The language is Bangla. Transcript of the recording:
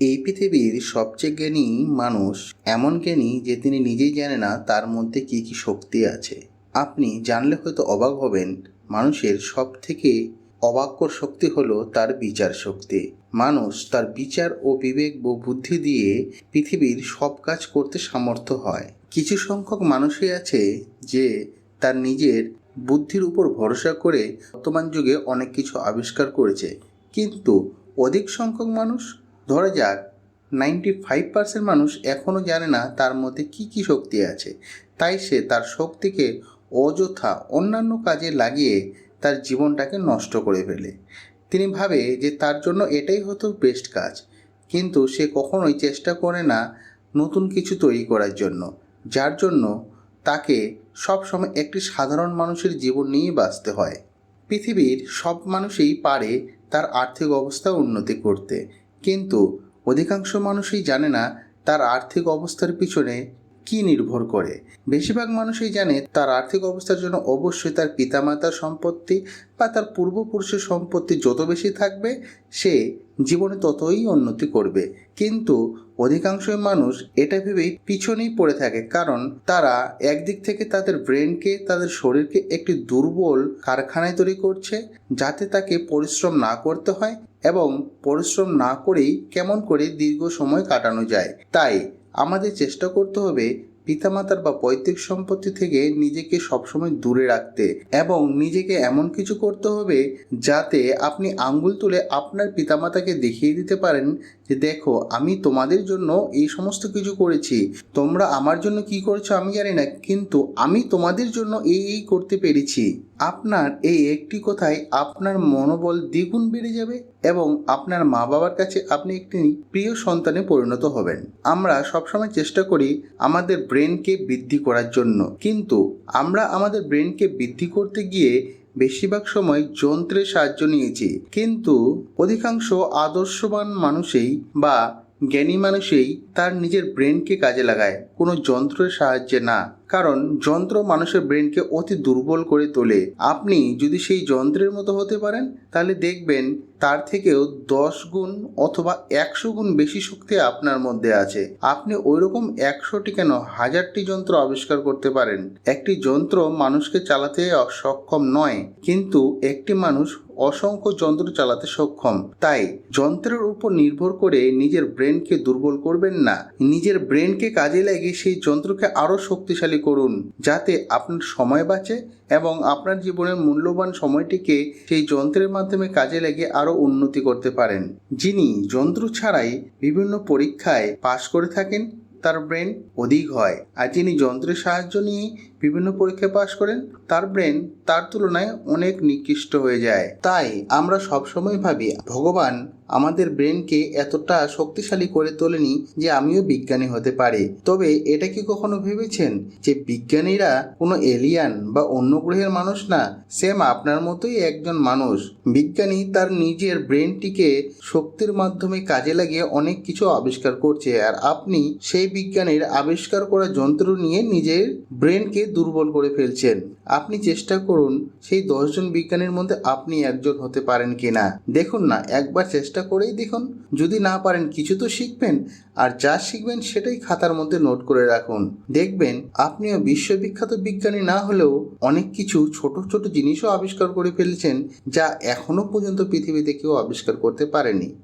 এই পৃথিবীর সবচেয়ে জ্ঞানী মানুষ এমন জ্ঞানী যে তিনি নিজেই জানে না তার মধ্যে কী কী শক্তি আছে। আপনি জানলে হয়তো অবাক হবেন, মানুষের সব থেকে অবাক্যর শক্তি হলো তার বিচার শক্তি। মানুষ তার বিচার ও বিবেক ও বুদ্ধি দিয়ে পৃথিবীর সব কাজ করতে সামর্থ্য হয়। কিছু সংখ্যক মানুষই আছে যে তার নিজের বুদ্ধির উপর ভরসা করে বর্তমান যুগে অনেক কিছু আবিষ্কার করেছে। কিন্তু অধিক সংখ্যক মানুষ ধরা যাক নাইনটি ফাইভ পার্সেন্ট মানুষ এখনও জানে না তার মধ্যে কি কি শক্তি আছে। তাই সে তার শক্তিকে অযথা অন্যান্য কাজে লাগিয়ে তার জীবনটাকে নষ্ট করে ফেলে। তিনি ভাবে যে তার জন্য এটাই হতো বেস্ট কাজ। কিন্তু সে কখনোই চেষ্টা করে না নতুন কিছু তৈরি করার জন্য। যার জন্য তাকে সবসময় একটি সাধারণ মানুষের জীবন নিয়ে বাঁচতে হয়। পৃথিবীর সব মানুষই পারে তার আর্থিক অবস্থা উন্নতি করতে। কিন্তু অধিকাংশ মানুষই জানে না তার আর্থিক অবস্থার পিছনে কি নির্ভর করে। বেশিরভাগ মানুষই জানে তার আর্থিক অবস্থার জন্য অবশ্যই তার পিতামাতার সম্পত্তি বা তার পূর্বপুরুষের সম্পত্তি যত বেশি থাকবে, সে জীবনে ততই উন্নতি করবে। কিন্তু অধিকাংশ মানুষ এটা ভেবেই পিছনেই পড়ে থাকে, কারণ তারা একদিক থেকে তাদের ব্রেনকে, তাদের শরীরকে একটি দুর্বল কারখানায় তৈরি করছে, যাতে তাকে পরিশ্রম না করতে হয় এবং পরিশ্রম না করেই কেমন করে দীর্ঘ সময় কাটানো যায়। তাই আমাদের চেষ্টা করতে হবে পিতামাতার বা পৈতৃক সম্পত্তি থেকে নিজেকে সবসময় দূরে রাখতে এবং নিজেকে এমন কিছু করতে হবে যাতে আপনি আঙ্গুল তুলে আপনার পিতামাতাকে দেখিয়ে দিতে পারেন যে, দেখো, আমি তোমাদের জন্য এই সমস্ত কিছু করেছি। তোমরা আমার জন্য কি করেছ আমি জানি না, কিন্তু আমি তোমাদের জন্য এই এই করতে পেরেছি। আপনার এই একটি কথায় আপনার মনোবল দ্বিগুণ বেড়ে যাবে এবং আপনার মা বাবার কাছে আপনি একটি প্রিয় সন্তানে পরিণত হবেন। আমরা সবসময় চেষ্টা করি আমাদের ব্রেনকে বৃদ্ধি করার জন্য। কিন্তু আমরা আমাদের ব্রেনকে বৃদ্ধি করতে গিয়ে বেশিরভাগ সময় যন্ত্রের সাহায্য নিয়েছি। কিন্তু অধিকাংশ আদর্শবান মানুষেই বা জ্ঞানী মানুষেই তার নিজের ব্রেনকে কাজে লাগায়। কোনো যন্ত্রের সাহায্যে না। কারণ যন্ত্র মানুষের ব্রেনকে অতি দুর্বল করে তোলে। আপনি যদি সেই যন্ত্রের মতো হতে পারেন, তাহলে দেখবেন তার থেকেও দশ গুণ অথবা একশো গুণ বেশি শক্তি আপনার মধ্যে আছে। আপনি ওই রকম একশোটি কেন হাজারটি যন্ত্র আবিষ্কার করতে পারেন? একটি যন্ত্র মানুষকে চালাতে সক্ষম নয়, কিন্তু একটি মানুষ অসংখ্য যন্ত্র চালাতে সক্ষম। তাই যন্ত্রের উপর নির্ভর করে নিজের ব্রেনকে দুর্বল করবেন না। নিজের ব্রেনকে কাজে লাগিয়ে সেই যন্ত্রকে আরও শক্তিশালী করুন যাতে আপনার সময় বাঁচে এবং আপনার জীবনের মূল্যবান সময়টিকে সেই যন্ত্রের মাধ্যমে কাজে লেগে আরও উন্নতি করতে পারেন। যিনি যন্ত্র ছাড়াই বিভিন্ন পরীক্ষায় পাশ করে থাকেন, তার ব্রেন অধিক হয়। আর যিনি যন্ত্রের সাহায্য নিয়ে বিভিন্ন পরীক্ষায় পাশ করেন, তার ব্রেন তার তুলনায় অনেক নিকৃষ্ট হয়ে যায়। তাই আমরা সবসময় ভাবি, ভগবান আমাদের ব্রেনকে এতটা শক্তিশালী করে তোলেনি যে আমিও বিজ্ঞানী হতে পারি। তবে এটা কি কখনো ভেবেছেন যে বিজ্ঞানীরা কোনো এলিয়ান বা অন্য গ্রহের মানুষ না? সেম আপনার মতোই একজন মানুষ। বিজ্ঞানী তার নিজের ব্রেনটিকে শক্তির মাধ্যমে কাজে লাগিয়ে অনেক কিছু আবিষ্কার করছে। আর আপনি সেই বিজ্ঞানীর আবিষ্কার করা যন্ত্র নিয়ে নিজের ব্রেনকে দুর্বল করে ফেলছেন। আপনি চেষ্টা করুন সেই দশজন বিজ্ঞানীর মধ্যে আপনি একজন হতে পারেন কিনা। দেখুন না, একবার চেষ্টা করেই দেখুন। যদি না পারেন, কিছু তো শিখবেন। আর যা শিখবেন সেটাই খাতার মধ্যে নোট করে রাখুন। দেখবেন, আপনিও বিশ্ববিখ্যাত বিজ্ঞানী না হলেও অনেক কিছু ছোট ছোট জিনিসও আবিষ্কার করে ফেলেছেন, যা এখনও পর্যন্ত পৃথিবীতে কেউ আবিষ্কার করতে পারেনি।